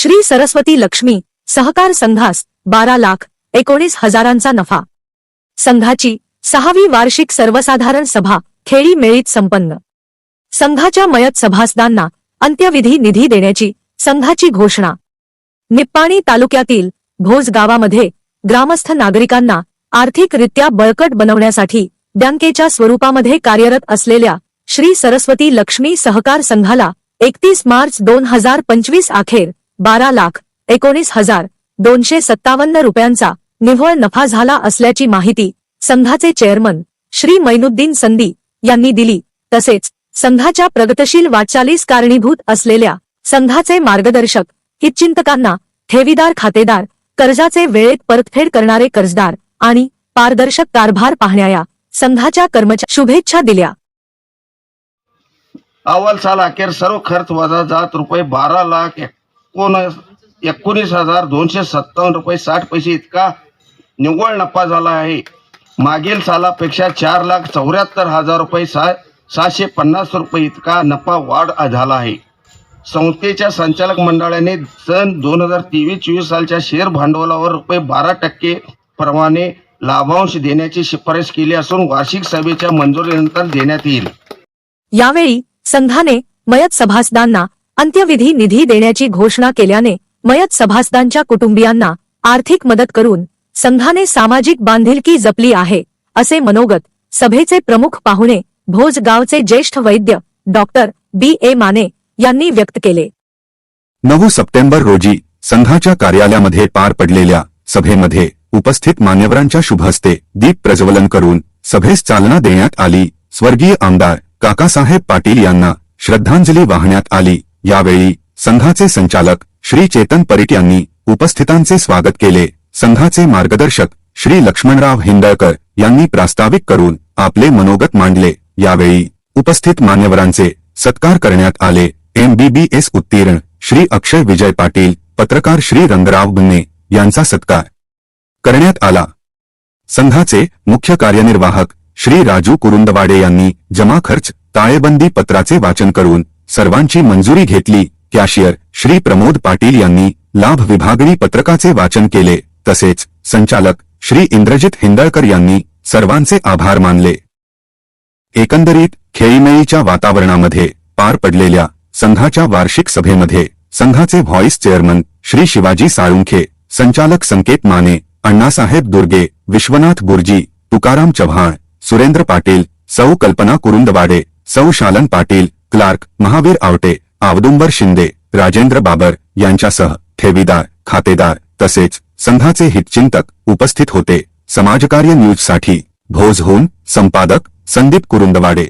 श्री सरस्वती लक्ष्मी सहकार संघास बारा लाख एकोणीस हजारांचा नफा. संघाची सहावी वार्षिक सर्वसाधारण सभा खेळी मेळीत संपन्न. संघाच्या मयत सभासदांना अंत्यविधी निधी देण्याची संघाची घोषणा. निप्पाणी तालुक्यातील भोज गावामध्ये ग्रामस्थ नागरिकांना आर्थिकरित्या बळकट बनवण्यासाठी बँकेच्या स्वरूपामध्ये कार्यरत असलेल्या श्री सरस्वती लक्ष्मी सहकार संघाला एकतीस मार्च दोन हजार पंचवीस अखेर बारा लाख एकोणीस हजार दोनशे सत्तावन्न रुपयांचा निव्वळ नफा झाला असल्याची माहिती संघाचे चेअरमन श्री मैनुद्दीन संदी यांनी दिली. तसेच संघाच्या प्रगतशील वाटचालीस कारणीभूत असलेल्या संघाचे मार्गदर्शक हितचिंतकांना ठेवीदार खातेदार कर्जाचे वेळेत परतफेड करणारे कर्जदार आणि पारदर्शक कारभार पाहण्याया संघाच्या कर्मचारी शुभेच्छा दिल्या. अव्वल साल अखेर सर्व खर्च वजा जात रुपये बारा लाख एकोण एकोणीस हजार दोनशे सत्तावन्न रुपये साठ पैसे इतका निव्वळ नफा झाला आहे. मागील सालापेक्षा चार लाख चौऱ्याहत्तर हजार रुपये सा सहाशे पन्नास रुपये इतका नफा वाढ झाला आहे. संस्थेच्या संचालक मंडळाने सन दोन हजार तेवीस चोवीस सालच्या शेअर भांडवलावर रुपये बारा टक्के प्रमाणे लाभांश देण्याची शिफारस केली असून वार्षिक सभेच्या मंजुरीनंतर देण्यात येईल. यावेळी संघाने मयत सभासदांना अंत्यविधी निधी देण्याची घोषणा केल्याने मयत सभासदांच्या कुटुंबियांना आर्थिक मदत करून संघाने सामाजिक बांधिलकी जपली आहे असे मनोगत सभेचे प्रमुख पाहुणे भोज गावचे ज्येष्ठ वैद्य डॉक्टर बी ए माने यांनी व्यक्त केले. नऊ सप्टेंबर रोजी संघाच्या कार्यालयामध्ये पार पडलेल्या सभेमध्ये उपस्थित मान्यवरांच्या शुभहस्ते दीप प्रज्वलन करून सभेस चालना देण्यात आली. स्वर्गीय आमदार काकासाहेब पाटील यांना श्रद्धांजली वाहण्यात आली. यावेळी संघाचे संचालक श्री चेतन परीट यांनी उपस्थितांचे स्वागत केले. संघाचे मार्गदर्शक श्री लक्ष्मणराव हिंदळकर यांनी प्रास्ताविक करून आपले मनोगत मांडले. यावेळी उपस्थित मान्यवरांचे सत्कार करण्यात आले. एमबीबीएस उत्तीर्ण श्री अक्षय विजय पाटील पत्रकार श्री रंगराव गुन्हे यांचा सत्कार करण्यात आला. संघाचे मुख्य कार्यनिर्वाहक श्री राजू कुरुंदवाडे यांनी जमा खर्च ताळेबंदी पत्राचे वाचन करून सर्वांची मंजुरी घेतली. कॅशियर श्री प्रमोद पाटील यांनी लाभ विभागणी पत्रकाचे वाचन केले. तसेच संचालक श्री इंद्रजित हिंदळकर यांनी सर्वांचे आभार मानले. एकंदरीत खेळीमेळीच्या वातावरणामध्ये पार पडलेल्या संघाच्या वार्षिक सभेमध्ये संघाचे व्हॉइस चेअरमन श्री शिवाजी साळुंखे संचालक संकेत माने अण्णासाहेब दुर्गे विश्वनाथ गुर्जी तुकाराम चव्हाण सुरेंद्र पाटील सौ कल्पना कुरुंदवाडे सौ शालन पाटील क्लार्क महावीर आवटे आवदुंबर शिंदे राजेंद्र बाबर यांच्यासह ठेवीदार खातेदार तसेच संघाचे हितचिंतक उपस्थित होते. समाजकार्य न्यूजसाठी भोजहून संपादक संदीप कुरुंदवाडे.